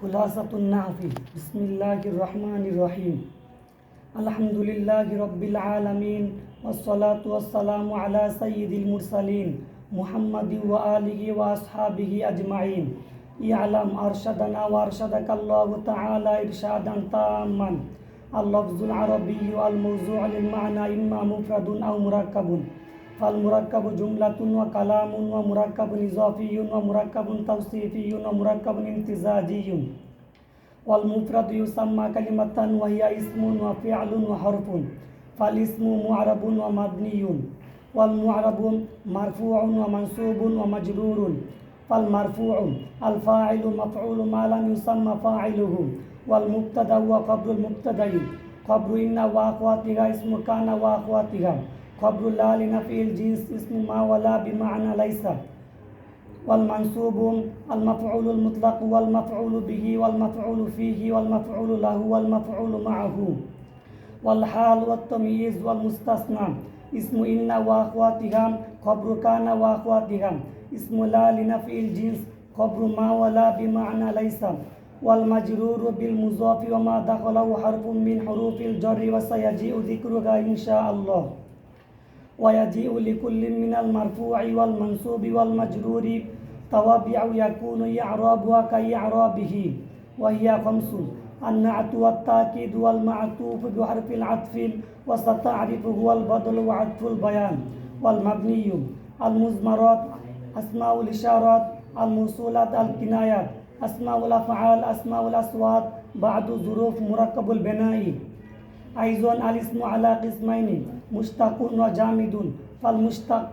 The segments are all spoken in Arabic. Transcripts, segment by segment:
খুলাসাতুন নাহফিল বিসমিল্লাহির রহমানির রহিম আলহামদুলিল্লাহি রব্বিল আলামিন والصلاة والسلام على سيد المرسلين محمد وآله وأصحابه أجمعين يعلم أرشدنا وأرشدك الله تعالى إرشادا تاما اللفظ العربي الموزوع للمعنى إما مفرد أو مركب فالمركب جملة وكلام ومركب إضافي ومركب توصيفي ومركب امتزاجي. والمفرد يسمى كلمة وهي اسم وفعل وحرف فالاسم معرب ومبني. والمعرب مرفوع ومنصوب ومجرور فالمرفوع الفاعل مفعول ما لم يسمى فاعله. والمبتدا وقبر المبتدئ قبر إن وأخواتها اسم كان وأخواتها. قبر لا لنفي الجنس اسم ما ولا بمعنى ليس. والمنصوب المفعول المطلق والمفعول به والمفعول فيه والمفعول له والمفعول معه. والحال والتمييز والمستثنى اسم إن وأخواتها خبر كان وأخواتها. اسم لا لنفي الجنس خبر ما ولا بمعنى ليس. والمجرور بالمضاف وما دخله حرف من حروف الجر وسيجيء ذكرها إن شاء الله. ويجيء لكل من المرفوع والمنصوب والمجرور. توابع يكون إعرابها كإعرابه وهي خمس النعت والتأكيد والمعطوف بحرف العطف وستعرفه والبدل وعطف البيان. والمبني المزمرات أسماء الإشارات الموصولات الكنايات. أسماء الأفعال أسماء الأصوات. بعد ظروف مركب البناء. أيضا الاسم على قسمين مشتق وجامد فالمشتق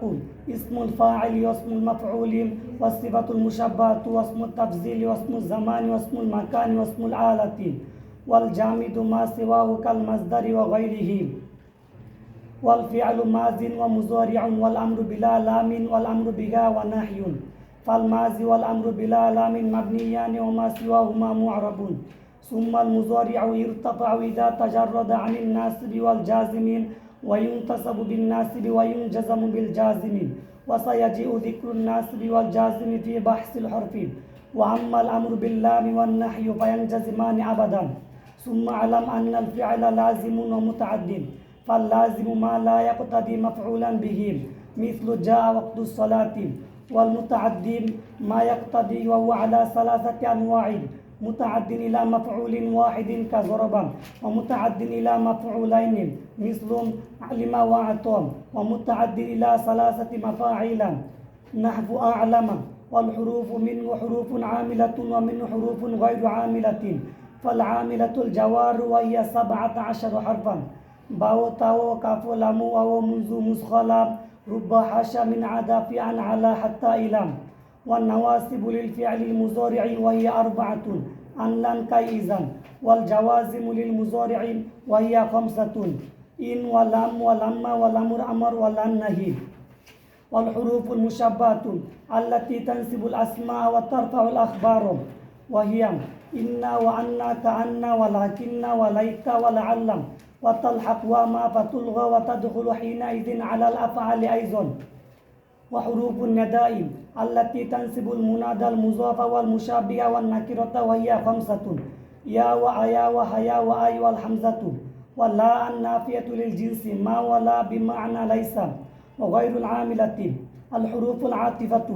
اسم الفاعل واسم المفعول والصفة المشبهة واسم التفضيل واسم الزمان واسم المكان واسم الآلة. والجامد ما سواه كالمصدر وغيره. والفعل ماض ومضارع والأمر بلا لام والأمر بها ونحي فالماضي والأمر بلا لام مبنيان وما سواهما معرب. ثم المضارع يرتفع إذا تجرد عن الناصب والجازمين وينتصب بالناصب وينجزم بالجازم وسيجيء ذكر الناصب والجازم في بحث الحرف. وأما الأمر باللام والنحي فينجزمان أبدا. ثم أعلم أن الفعل لازم ومتعد فاللازم ما لا يقتضي مفعولا به مثل جاء وقت الصلاة. والمتعدي ما يقتضي وهو على ثلاثة أنواع. متعد إلى مفعول واحد كضربا ومتعد إلى مفعولين مثل علم وأعطى ومتعد إلى ثلاثة مفاعيل. نحو أعلم والحروف منه حروف عاملة ومنه حروف غير عاملة. فالعاملة الجوار وهي سبعة عشر حرفا. باو تاو كافو لامو واو منذ مسخلا رب حاشا من عدا في عن على حتى إلى. والنواسب للفعل المضارع وهي أربعة أن لن كيزا والجوازم للمضارع وهي خمسة إن ولم ولما ولمر أمر ولن نهي. والحروف المشبهة التي تنسب الأسماء وترفع الأخبار وهي إن وأن كأن ولكن وليت ولعل وتلحق وما فتلغى وتدخل حينئذ على الأفعال أيضا. وحروف النداء التي تنسب المنادى المضاف والمشابه والنكرة وهي خمسة يا وأيا وهيا وأي والحمزة ولا النافية للجنس ما ولا بمعنى ليس وغير العاملة الحروف العاطفة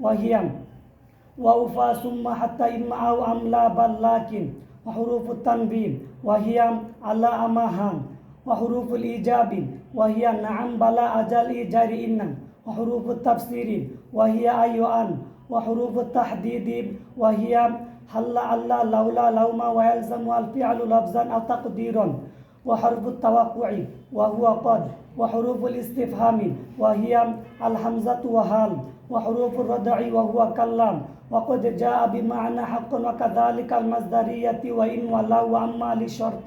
وهي وأوفى ثم حتى إما أو أم لا بل لكن وحروف التنبيه وهي على أماها وحروف الإيجاب وهي نعم بلا أجل إيجار إن وحروف التفسير وهي أي أن وحروف التحديد وهي هل ألا لولا لوما ويلزم الفعل لفظا أو تقديرا. وحرف التوقع وهو قد وحروف الاستفهام وهي الحمزة وهال. وحروف الردع وهو كلام وقد جاء بمعنى حق وكذلك المصدرية وإن ولو وأما للشرط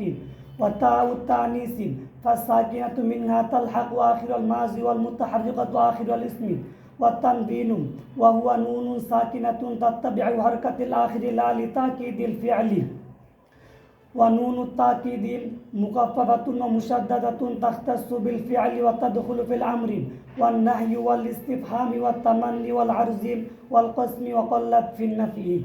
وتاء التانيث فالساكنة منها تلحق آخر الماضي والمتحركة آخر الاسم والتنبين وهو نون ساكنة تتبع حركة الآخر لا لتأكيد الفعل. ونون التأكيد مخففة ومشددة تختص بالفعل وتدخل في الأمر والنهي والاستفهام والتمني والعرض والقسم وقلت في النفي.